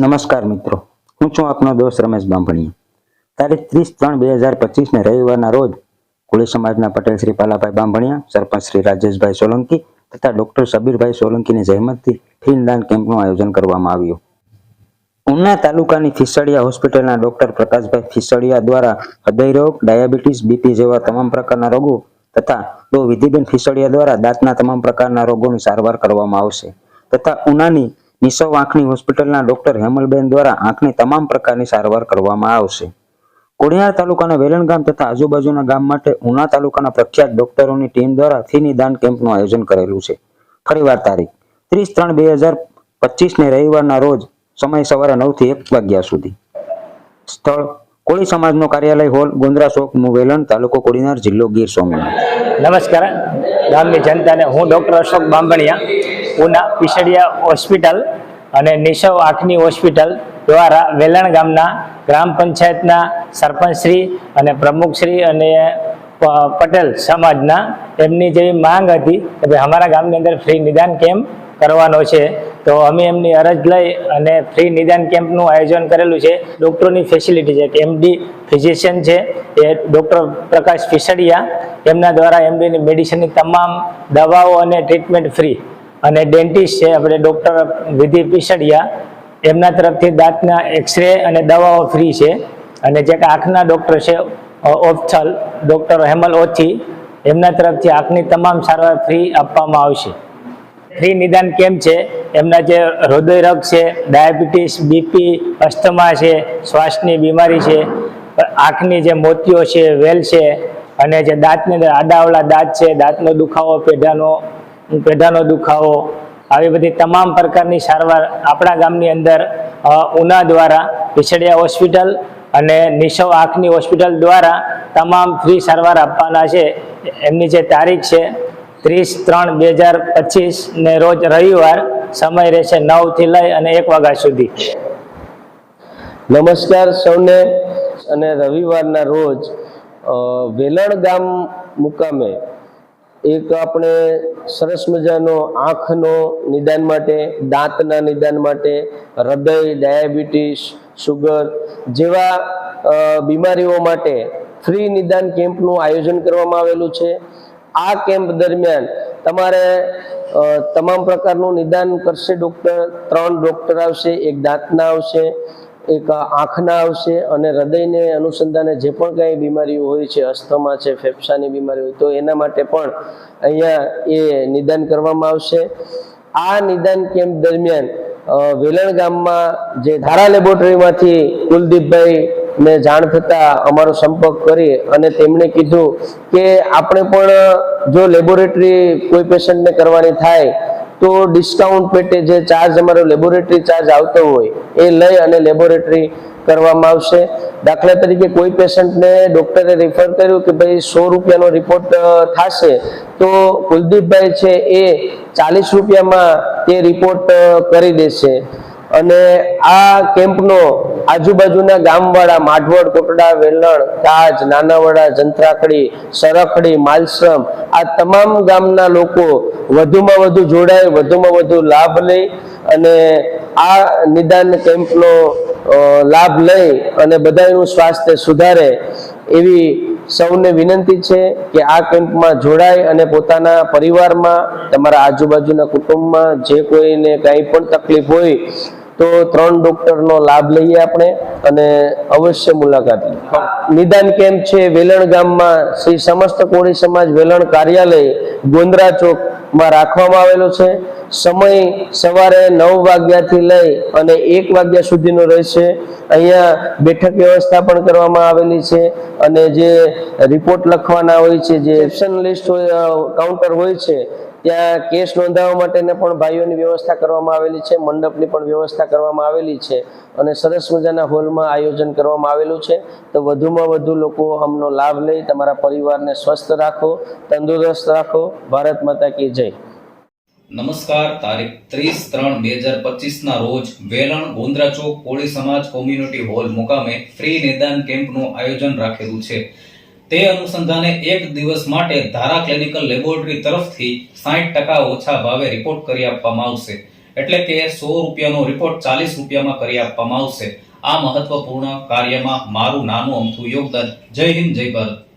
નમસ્કાર મિત્રો, હું છું આપનો દોસ્ત રમેશ બાંભણીયા. તારીખ ત્રીસ ત્રણ બે હજાર પચીસને રવિવારના રોજ કોળી સમાજના પટેલ શ્રી પાલાભાઈ બાંભણિયા, સરપંચ શ્રી રાજેશભાઈ સોલંકી તથા ડોક્ટર સબીરભાઈ સોલંકીની જહેમતથી ફીનદાન કેમ્પનું આયોજન કરવામાં આવ્યું. ઉના તાલુકાની ફિસડિયા હોસ્પિટલના ડોક્ટર પ્રકાશભાઈ ફિસડિયા દ્વારા હૃદયરોગ ડાયાબિટીસ, બીપી જેવા તમામ પ્રકારના રોગો તથા ડો વિધિબેન ફિસડિયા દ્વારા દાંતના તમામ પ્રકારના રોગોની સારવાર કરવામાં આવશે તથા ઉનાની નિસવ આંખની હોસ્પિટલના ડોક્ટર હેમલબેન દ્વારા આંખની તમામ પ્રકારની સારવાર કરવામાં આવશે. કોડિયાર તાલુકાના વેલણ ગામ તથા આજુબાજુના ગામ માટે ઉના તાલુકાના પ્રખ્યાત ડોક્ટરોની ટીમ દ્વારા ફી નિદાન કેમ્પનું આયોજન કરેલું છે. ફરીવાર તારીખ, ત્રીસ ત્રણ બે હજાર પચીસને રવિવારના રોજ સમય સવારે નવથી એક વાગ્યા સુધી. સ્થળ, કોળી સમાજનો કાર્યાલય હોલ, ગોંદરા ચોક મુવેલણ તાલુકો કોડીનાર જિલ્લો ગીર સોમનાથ. નમસ્કાર. ગામની જનતાને હું ડોક્ટર અશોક બાંભણિયા. ઉના પીસડિયા હોસ્પિટલ અને નિશવ આંખની હોસ્પિટલ દ્વારા વેલણ ગામના ગ્રામ પંચાયતના સરપંચશ્રી અને પ્રમુખશ્રી અને પટેલ સમાજના એમની જેવી માંગ હતી કે ભાઈ અમારા ગામની અંદર ફ્રી નિદાન કેમ્પ કરવાનો છે. તો અમે એમની અરજ લઈ અને ફ્રી નિદાન કેમ્પનું આયોજન કરેલું છે. ડૉક્ટરોની ફેસિલિટી છે કે એમડી ફિઝિશિયન છે, એ ડૉક્ટર પ્રકાશ ફિસડિયા એમના દ્વારા એમડીની મેડિસિનની તમામ દવાઓ અને ટ્રીટમેન્ટ ફ્રી અને ડેન્ટિસ્ટ છે, આપણે ડૉક્ટર વિધિ પિસડિયા એમના તરફથી દાંતના એક્સરે અને દવાઓ ફ્રી છે. અને જે આંખના ડૉક્ટર છે ઓપ્થલ ડૉક્ટર હેમલ ઓથી, એમના તરફથી આંખની તમામ સારવાર ફ્રી આપવામાં આવશે. ફ્રી નિદાન કેમ્પ છે? એમના જે હૃદય રોગ છે ડાયાબિટીસ બીપી અસ્થમા છે, શ્વાસની બીમારી છે, આંખની જે મોતીઓ છે, વેલ છે, અને જે દાંતની અંદર આડાવડા દાંત છે, દાંતનો દુખાવો, પેઢાનો પેઢાનો દુખાવો, આવી બધી તમામ પ્રકારની સારવાર આપણા ગામની અંદર ઉના દ્વારા પીછડિયા હોસ્પિટલ અને નિશવ આંખની હોસ્પિટલ દ્વારા તમામ ફ્રી સારવાર આપવાના છે. એમની જે તારીખ છે, ત્રીસ ત્રણ બે હજાર પચીસને રોજ રવિવાર, સમય રહેશે નવથી લઈ અને એક વાગ્યા સુધી. નમસ્કાર સૌને, અને રવિવારના રોજ વેલણ ગામ મુકામે એક આપણે સરસ મજાનો આંખનો નિદાન માટે, દાંતના નિદાન માટે, હૃદય, ડાયાબિટીસ, સુગર જેવા બીમારીઓ માટે ફ્રી નિદાન કેમ્પનું આયોજન કરવામાં આવેલું છે. આ કેમ્પ દરમિયાન તમારે તમામ પ્રકારનું નિદાન કરશે ડૉક્ટર. ત્રણ ડૉક્ટર આવશે, એક દાંતના આવશે. એક આંખના આવશે અને હૃદયને અનુસંધાને જે પણ કાંઈ બીમારીઓ હોય છે, અસ્થમા છે, ફેફસાની બીમારી હોય, તો એના માટે પણ અહીંયા એ નિદાન કરવામાં આવશે. આ નિદાન કેમ્પ દરમિયાન વેલણ ગામમાં જે ધારા લેબોરેટરીમાંથી કુલદીપભાઈ ને જાણ થતાં અમારો સંપર્ક કરી અને તેમણે કીધું કે આપણે પણ જો લેબોરેટરી કોઈ પેશન્ટને કરવાની થાય તો ડિસ્કાઉન્ટ પેટે જે ચાર્જ અમારો લેબોરેટરી ચાર્જ આવતો હોય, એ લઈ અને લેબોરેટરી કરવામાં આવશે. દાખલા તરીકે કોઈ પેશન્ટને ડૉક્ટરે રિફર કર્યું કે ભાઈ સો રૂપિયાનો રિપોર્ટ થશે, તો કુલદીપભાઈ છે એ ચાલીસ રૂપિયામાં તે રિપોર્ટ કરી દેશે. અને આ કેમ્પનો આજુબાજુના ગામવાળા માઢવડ, કોટડા, વેલણ, તાજ, નાનાવાડા જંત્રાકડી સરખડી માલશ્રમ આ તમામ ગામના લોકો વધુમાં વધુ જોડાય, વધુમાં વધુ લાભ લઈ અને આ નિદાન કેમ્પનો લાભ લઈ અને બધાનું સ્વાસ્થ્ય સુધારે એવી સૌને વિનંતી છે કે આ કેમ્પમાં જોડાય અને પોતાના પરિવારમાં, તમારા આજુબાજુના કુટુંબમાં જે કોઈને કંઈ પણ તકલીફ હોય તો ત્રણ ડોક્ટરનો લાભ લઈએ આપણે અને અવશ્ય મુલાકાત લઈએ. નિદાન કેમ્પ છે, વેલણ ગામમાં શ્રી સમસ્ત કોળી સમાજ વેલણ કાર્યાલય ગોંદરા ચોકમાં રાખવામાં આવેલો છે. સમય સવારે નવ વાગ્યાથી લઈ અને એક વાગ્યા સુધીનો રહેશે. અહીંયા બેઠક વ્યવસ્થા પણ કરવામાં આવેલી છે અને જે રિપોર્ટ લખવાના હોય છે, જે એપ્શન લિસ્ટ કાઉન્ટર હોય છે ત્યાં કેસ નોંધાવવા માટેને પણ ભાઈઓની વ્યવસ્થા કરવામાં આવેલી છે, મંડપની પણ વ્યવસ્થા કરવામાં આવેલી છે અને સરસ મજાના હોલમાં આયોજન કરવામાં આવેલું છે. તો વધુમાં વધુ લોકો આમનો લાભ લઈ તમારા પરિવારને સ્વસ્થ રાખો, તંદુરસ્ત રાખો. ભારત માતા કી જય. નમસ્કાર, તારીખ ત્રીસ ત્રણ બે હજાર પચીસના રોજ વેલણ ગોંદ્રા ચોક કોળી સમાજ કોમ્યુનિટી હોલ મુકામે ફ્રી નિદાન કેમ્પનું આયોજન રાખેલું છે. તે અનુસંધાને એક દિવસ માટે ધારા ક્લિનિકલ લેબોરેટરી તરફથી સાઠ ટકા ઓછા ભાવે રિપોર્ટ કરી આપવામાં આવશે. એટલે કે સો રૂપિયાનો રિપોર્ટ ચાલીસ રૂપિયામાં કરી આપવામાં આવશે. આ મહત્વપૂર્ણ કાર્યમાં મારું નાનું અમથું યોગદાન. જય હિન્દ, જય ભારત.